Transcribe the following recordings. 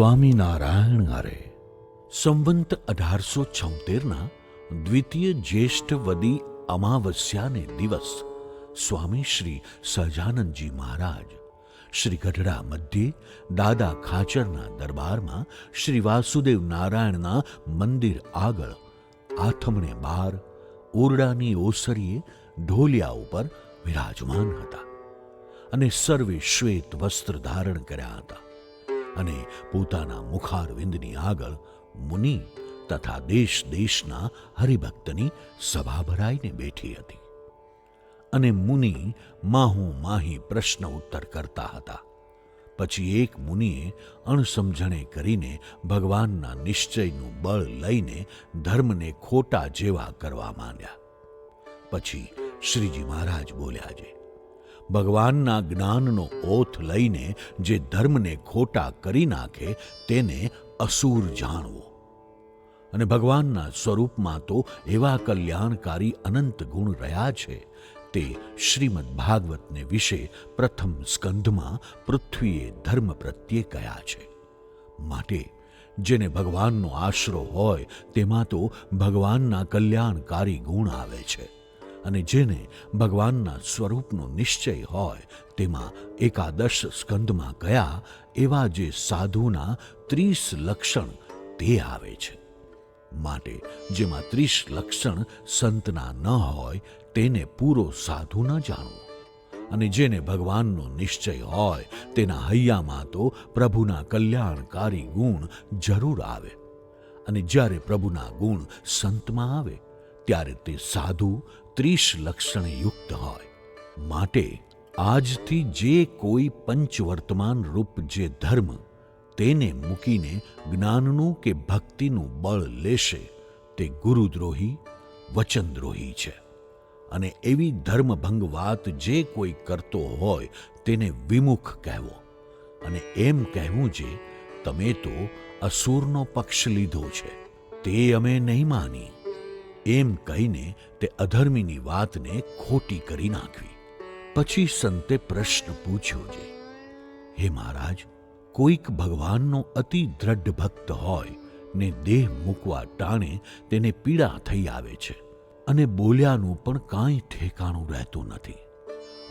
સ્વામિનારાયણ હરે સંવંત અઢારસો છોતેરના દ્વિતીય જ્યેષ્ઠ વદી અમાવસ્યાને દિવસ સ્વામી શ્રી સહજાનંદજી મહારાજ શ્રી ગઢડા મધ્યે દાદા ખાચરના દરબારમાં શ્રી વાસુદેવ નારાયણના મંદિર આગળ આથમણે બાર ઓરડાની ઓસરીએ ઢોલિયા ઉપર વિરાજમાન હતા અને સર્વે શ્વેત વસ્ત્ર ધારણ કર્યા હતા. અને પોતાના મુખારવિંદની આગળ મુનિ તથા દેશ દેશના હરિભક્તની સભા ભરાઈને બેઠી હતી. અને મુનિ માહુ માહી પ્રશ્ન ઉત્તર કરતા હતા. પછી એક મુનિએ અણસમજણે કરીને ભગવાનના નિશ્ચયનું બળ લઈને ધર્મને ખોટા જેવા કરવા માંડ્યા. પછી શ્રીજી મહારાજ બોલ્યા છે ભગવાનના જ્ઞાનનો ઓથ લઈને જે ધર્મને ખોટા કરી નાખે તેને અસુર જાણવો. અને ભગવાનના સ્વરૂપમાં તો એવા કલ્યાણકારી અનંત ગુણ રહ્યા છે, તે શ્રીમદ ભાગવતને વિશે પ્રથમ સ્કંધમાં પૃથ્વીએ ધર્મ પ્રત્યે કયા છે. માટે જેને ભગવાનનો આશરો હોય તેમાં તો ભગવાનના કલ્યાણકારી ગુણ આવે છે. અને જેને ભગવાનના સ્વરૂપનો નિશ્ચય હોય, તેમાં એકાદશ સ્કંદમાં ગયા એવા જે સાધુના ત્રીસ લક્ષણ તે આવે છે. માટે જેમાં ત્રીસ લક્ષણ સંતના ન હોય, તેને પૂરો સાધુ ન જાણવો. અને જેને ભગવાનનો નિશ્ચય હોય, તેના હૈયામાં તો પ્રભુના કલ્યાણકારી ગુણ જરૂર આવે. અને જ્યારે પ્રભુના ગુણ સંતમાં આવે ત્યારે તે સાધુ ત્રીસ લક્ષણે યુક્ત હોય. માટે આજથી જે કોઈ પંચવર્તમાન રૂપ જે ધર્મ તેને મૂકીને જ્ઞાનનું કે ભક્તિનું બળ લેશે, તે ગુરુદ્રોહી, વચનદ્રોહી છે. અને એવી ધર્મભંગ વાત જે કોઈ કરતો હોય તેને વિમુખ કહેવો. અને એમ કહેવું જે, તમે તો અસુરનો પક્ષ લીધો છે, તે અમે નહીં માની એમ કહીને તે અધર્મીની વાતને ખોટી કરી નાખવી. પછી સંતે પ્રશ્ન પૂછ્યો છે હે મહારાજ, કોઈક ભગવાનનો અતિ દ્રઢ ભક્ત હોય ને દેહ મૂકવા ટાણે તેને પીડા થઈ આવે છે અને બોલ્યાનું પણ કાંઈ ઠેકાણું રહેતું નથી.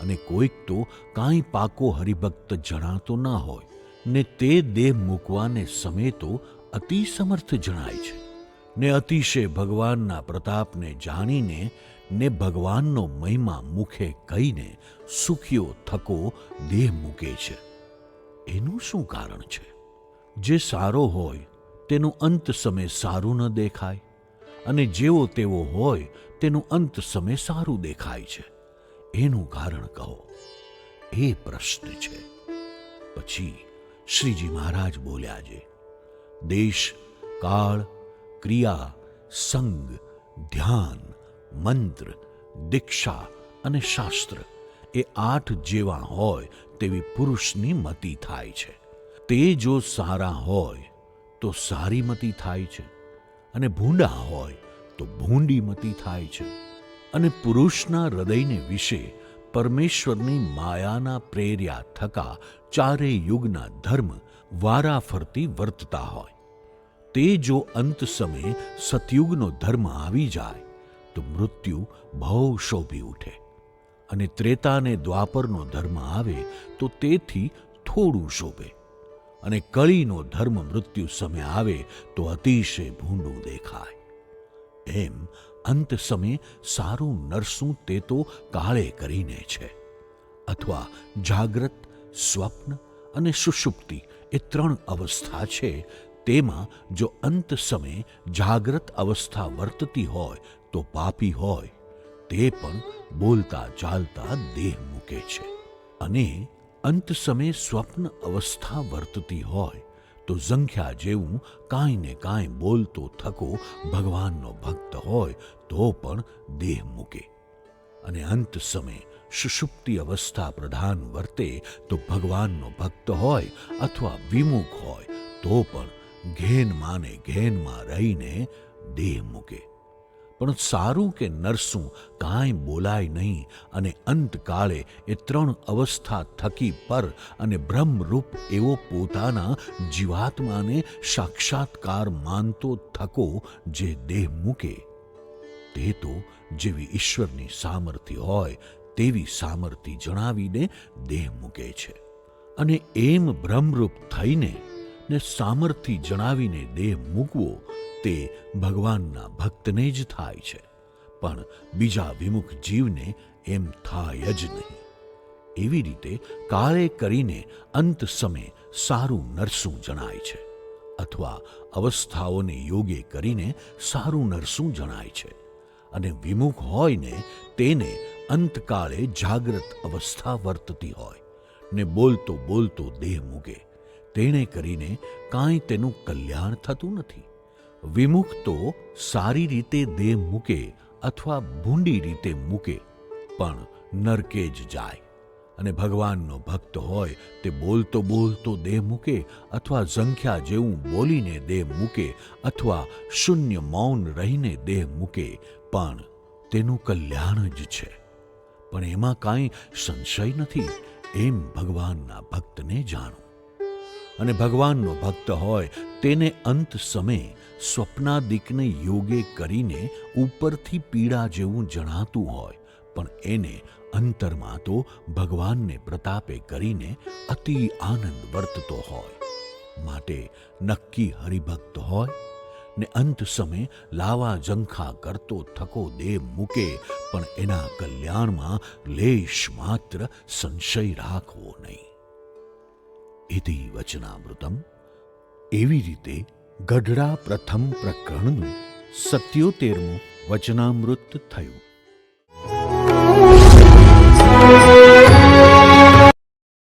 અને કોઈક તો કાંઈ પાકો હરિભક્ત જણાતો ન હોય ને તે દેહ મૂકવાને સમેતો અતિ સમર્થ જણાય છે. ને અતિશય ભગવાનના પ્રતાપને જાણીને ને ભગવાનનો મહિમા મુખે કહીને સુખ્યો થકો દેહ મૂકે છે. એનું શું કારણ છે? જે સારો હોય, તેનું અંત સમય સારું ન દેખાય, અને જેવો તેવો હોય, તેનું અંત સમય સારું દેખાય છે. એનું કારણ કહો. એ પ્રશ્ન છે. પછી શ્રીજી મહારાજ બોલ્યા છે. દેશ, કાળ ક્રિયા, સંગ, ધ્યાન, મંત્ર, દીક્ષા અને શાસ્ત્ર એ આઠ જેવા હોય તેવી પુરુષની મતિ થાય છે. તે જો સારા હોય તો સારી મતિ થાય છે અને ભૂંડા હોય તો ભૂંડી મતિ થાય છે. અને પુરુષના હૃદયને વિશે પરમેશ્વરની માયાના પ્રેર્યા થકા ચારેય યુગના ધર્મ વારાફરતી વર્તતા હોય. તે જો અંત સમયે સતયુગનો ધર્મ આવી જાય, તો મૃત્યુ બહુ શોભી ઉઠે. અને ત્રેતાને દ્વાપરનો ધર્મ આવે, તો તેથી થોડું શોભે. અને કળીનો ધર્મ મૃત્યુ સમય આવે, તો અતિશય ભૂંડું દેખાય. એમ અંત સમયે સારું નરસું તે તો કાળે કરીને છે. અથવા જાગ્રત, સ્વપ્ન અને સુષુપ્તિ એ ત્રણ અવસ્થા છે તેમાં જો અંત સમયે જાગ્રત અવસ્થા વર્તતી હોય તો પાપી હોય, તે પણ બોલતા ચાલતા દેહ મૂકે છે. અને અંત સમયે સ્વપ્ન અવસ્થા વર્તતી હોય તો ઝંખ્યા જેવું કાંઈ ને કાંઈ બોલતો થકો ભગવાનનો ભક્ત હોય તો પણ દેહ મૂકે. અને અંત સમયે સુષુપ્તિ અવસ્થા પ્રધાન વર્તે તો ભગવાનનો ભક્ત હોય અથવા વિમુખ હોય તો પણ ઘેન ને ઘેનમાં રહીને દેહ મૂકે. પણ સારું કે નરસું કાંઈ બોલાય નહીં અને અંતકાળે એ ત્રણ અવસ્થા થકી પર અને બ્રહ્મરૂપ એવો પોતાના જીવાત્માને સાક્ષાત્કાર માનતો થકો જે દેહ મૂકે, તે તો જેવી ઈશ્વરની સામર્થ્ય હોય તેવી સામર્થ્ય જણાવીને દેહ મૂકે છે. અને એમ બ્રહ્મરૂપ થઈને ને સામર્થ્ય જણાવીને દેહ મૂકવો તે ભગવાનના ભક્તને જ થાય છે. પણ બીજા વિમુખ જીવને એમ થાય જ નહીં. એવી રીતે કાળે કરીને અંત સમય સારું નરસું જણાય છે અથવા અવસ્થાઓને યોગે કરીને સારું નરસું જણાય છે અને વિમુખ હોય ને તેને અંતકાળે જાગ્રત અવસ્થા વર્તતી હોય ને બોલતો બોલતો દેહ મૂકે. તેણે કરીને કાંઈ તેનું કલ્યાણ થતું નથી. વિમુખ તો સારી રીતે દેહ મૂકે અથવા ભૂંડી રીતે મૂકે, પણ નરકે જ જાય. અને ભગવાનનો ભક્ત હોય તે બોલતો બોલતો દેહ મૂકે અથવા સંખ્યા જેવું બોલીને દેહ મૂકે અથવા શૂન્ય મૌન રહીને દેહ મૂકે, પણ તેનું કલ્યાણ જ છે. પણ એમાં કાંઈ સંશય નથી, એમ ભગવાનના ભક્તને જાણો. અને ભગવાનનો ભક્ત હોય, તેને અંત સમયે સ્વપ્નાદિકને યોગે કરીને ઉપરથી પીડા જેવું જણાતું હોય, પણ એને અંતરમાં તો ભગવાનને પ્રતાપે કરીને અતિ આનંદ વર્તતો હોય. માટે નક્કી હરિભક્ત હોય ને અંત સમય લાવા જંખા કરતો થકો દેહ મૂકે, પણ એના કલ્યાણમાં લેશ માત્ર સંશય રાખવો નહીં. ઇતિ વચનામૃતમ એવી રીતે ગઢડા પ્રથમ પ્રકરણનું સત્યોતેરમું વચનામૃત થયું